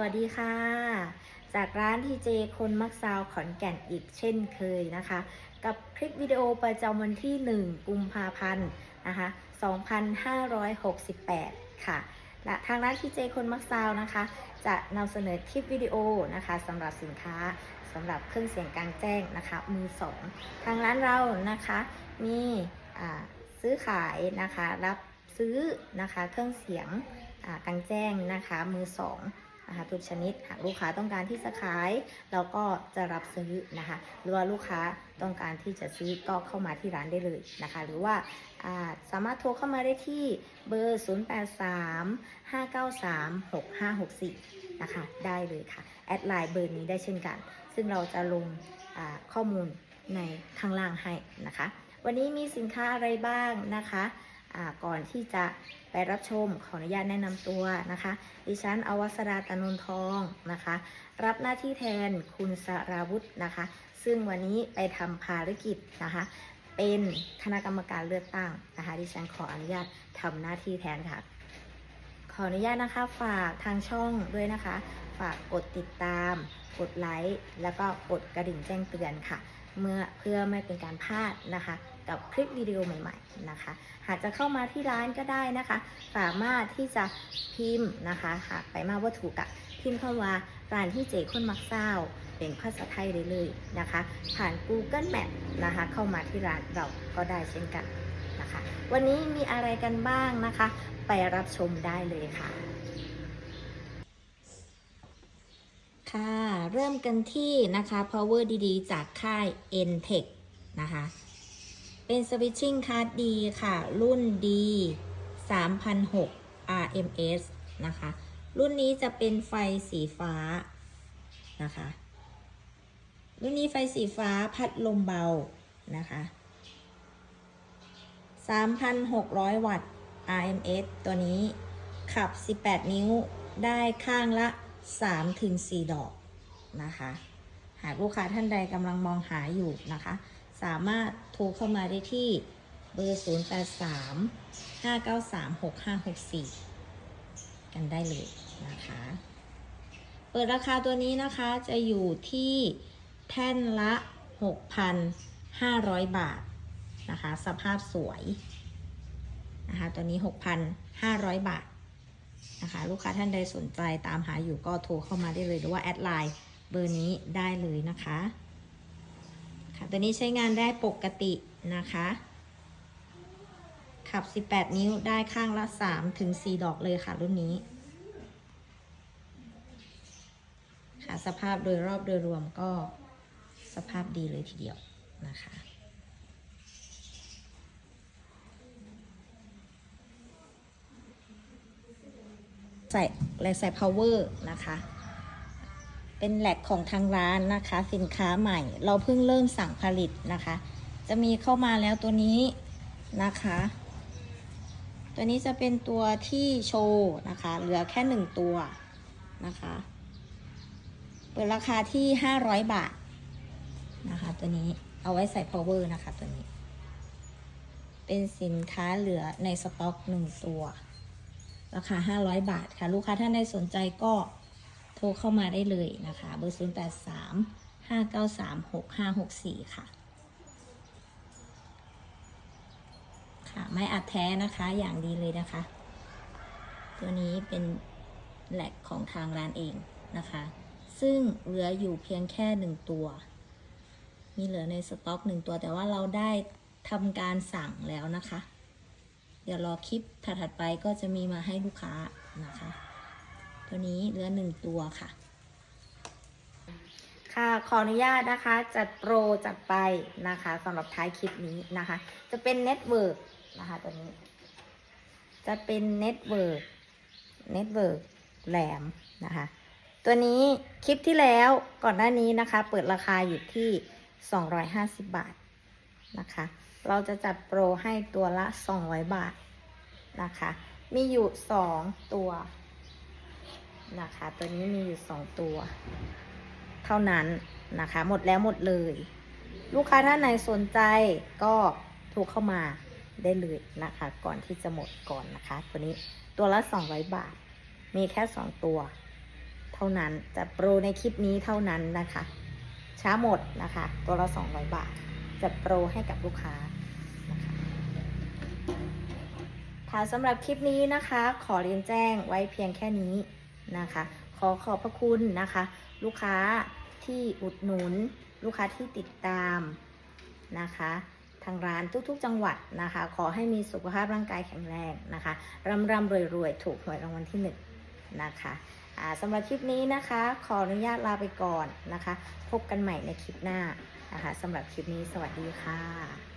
วัสดีค่ะ จากร้านทีเจคนมักซาวขอนแก่นอีกเช่นเคยนะคะ กับคลิปวิดีโอประจำวันที่ 1 กุมภาพันธ์นะคะ2568 ค่ะและทางร้านทีเจคนมักซาวนะคะ จะนำเสนอคลิปวิดีโอนะคะสำหรับสินค้าสำหรับเครื่องเสียงกลางแจ้งนะคะมือสองทางร้านเรานะคะมีซื้อขายนะคะรับซื้อนะคะเครื่องเสียงกลางแจ้งนะคะมือสอง นะคะทุกชนิดหากลูกค้าต้องการที่จะขาย เราก็จะรับซื้อนะคะหรือว่าลูกค้าต้องการที่จะซื้อก็เข้ามาที่ร้านได้เลยนะคะ หรือว่าสามารถโทรเข้ามาได้ที่เบอร์ 083 593 6564 นะคะ ได้เลยค่ะ แอดไลน์เบอร์นี้ได้เช่นกัน ซึ่งเราจะลงข้อมูลในข้างล่างให้นะคะ วันนี้มีสินค้าอะไรบ้างนะคะ ก่อนที่จะไปรับชมขออนุญาตแนะนำตัวนะคะ ดิฉันอวสราตนนทองนะคะ รับหน้าที่แทนคุณสราวุธนะคะ ซึ่งวันนี้ไปทำภารกิจนะคะ เป็นคณะกรรมการเลือกตั้งนะคะ ดิฉันขออนุญาตทำหน้าที่แทนค่ะ ขออนุญาตนะคะฝากทางช่องด้วยนะคะ ฝากกดติดตาม กดไลค์แล้วก็กดกระดิ่งแจ้งเตือนค่ะ เมื่อเพื่อไม่เป็นการพลาดนะคะ กับคลิปวิดีโอใหม่ ๆนะคะ หากจะเข้ามาที่ร้านก็ได้นะคะ สามารถที่จะพิมพ์นะคะ หากไปมาวัตถุกะพิมพ์เข้ามาร้านที่เจคนมักเศร้าเป็นภาษาไทยได้เลยนะคะ ผ่าน Google Map นะคะ เข้ามาที่ร้านเราก็ได้เช่นกันนะคะ วันนี้มีอะไรกันบ้างนะคะ ไปรับชมได้เลยค่ะค่ะ เริ่มกันที่นะคะ power ดีๆ จากค่าย N-Tech นะคะ เป็น switching card ดีค่ะ รุ่น D 3006 RMS นะคะ รุ่นนี้จะเป็นไฟสีฟ้านะคะ รุ่นนี้ไฟสีฟ้าพัดลมเบานะคะ 3,600 วัตต์ RMS ตัวนี้ขับ 18 นิ้วได้ข้างละ 3-4 ดอกนะคะ หากลูกค้าท่านใดกำลังมองหาอยู่นะคะ สามารถโทรเข้ามาได้ที่เบอร์ 083 593 6564 กันได้เลยนะคะ เปิดราคาตัวนี้นะคะจะอยู่ที่แท่นละ 6,500 บาทนะคะ สภาพสวยนะคะตัวนี้ 6,500 บาทนะคะ ลูกค้าท่านใดสนใจตามหาอยู่ก็โทรเข้ามาได้เลย หรือว่าแอดไลน์เบอร์นี้ได้เลยนะคะค่ะ ตัวนี้ใช้งานได้ปกตินะคะ ขับ 18 นิ้วได้ข้างละ 3 ถึง 4 ดอกเลยค่ะรุ่นนี้ ค่ะสภาพโดยรอบโดยรวมก็สภาพดีเลยทีเดียวนะคะใส่และใส่ power นะคะ เป็นแหลกของทางร้านนะคะ สินค้าใหม่ เราเพิ่งเริ่มสั่งผลิตนะคะ จะมีเข้ามาแล้วตัวนี้นะคะ ตัวนี้จะเป็นตัวที่โชว์นะคะ เหลือแค่หนึ่งตัวนะคะ เปิดราคาที่500บาทนะคะ ตัวนี้เอาไว้ใส่ power นะคะ ตัวนี้ เป็นสินค้าเหลือในสต็อกหนึ่งตัว ราคา500บาทค่ะ ลูกค้าท่านใดสนใจก็ รเข้ามาได้เลยนะคะ เบอร์ 0 8 3 5 9 3 6 5 6 4 ค่ะ ค่ะ ไม่อัดแท้นะคะอย่างดีเลยนะคะ ตัวนี้เป็นแหลกของทางร้านเองนะคะ ซึ่งเหลืออยู่เพียงแค่หนึ่งตัว มีเหลือในสต็อกหนึ่งตัว แต่ว่าเราได้ทำการสั่งแล้วนะคะ เดี๋ยวรอคลิปถัดๆไปก็จะมีมาให้ลูกค้านะคะ ตัวนี้เหลือหนึ่งตัวค่ะ ค่ะขออนุญาตนะคะจัดโปรจัดไปนะคะสำหรับท้ายคลิปนี้นะคะ จะเป็นเน็ตเวิร์กนะคะตัวนี้ จะเป็นเน็ตเวิร์กเน็ตเวิร์กแหลมนะคะตัวนี้คลิปที่แล้วก่อนหน้านี้นะคะ เปิดราคาอยู่ที่ 250 บาทนะคะ เราจะจัดโปรให้ตัวละ 200 บาทนะคะ มีอยู่ 2 ตัว นะคะ ตัวนี้มีอยู่2ตัว เท่านั้นนะคะ หมดแล้วหมดเลย ลูกค้าท่านไหนสนใจก็โทรเข้ามาได้เลยนะคะ ก่อนที่จะหมดก่อนนะคะ ตัวนี้ตัวละ200บาท มีแค่2ตัว เท่านั้นจะโปรในคลิปนี้เท่านั้นนะคะ ช้าหมดนะคะ ตัวละ200บาท จะโปรให้กับลูกค้าคะค่ะสำหรับคลิปนี้นะคะ ขอเรียนแจ้งไว้เพียงแค่นี้ นะคะ ขอขอบพระคุณนะคะ ลูกค้าที่อุดหนุน ลูกค้าที่ติดตามนะคะ ทางร้านทุกๆ จังหวัดนะคะ ขอให้มีสุขภาพร่างกายแข็งแรงนะคะร่ำร่ำรวยรวยๆถูกหวยรางวัลที่หนึ่งนะคะสำหรับคลิปนี้นะคะ ขออนุญาตลาไปก่อนนะคะ พบกันใหม่ในคลิปหน้านะคะสำหรับคลิปนี้สวัสดีค่ะ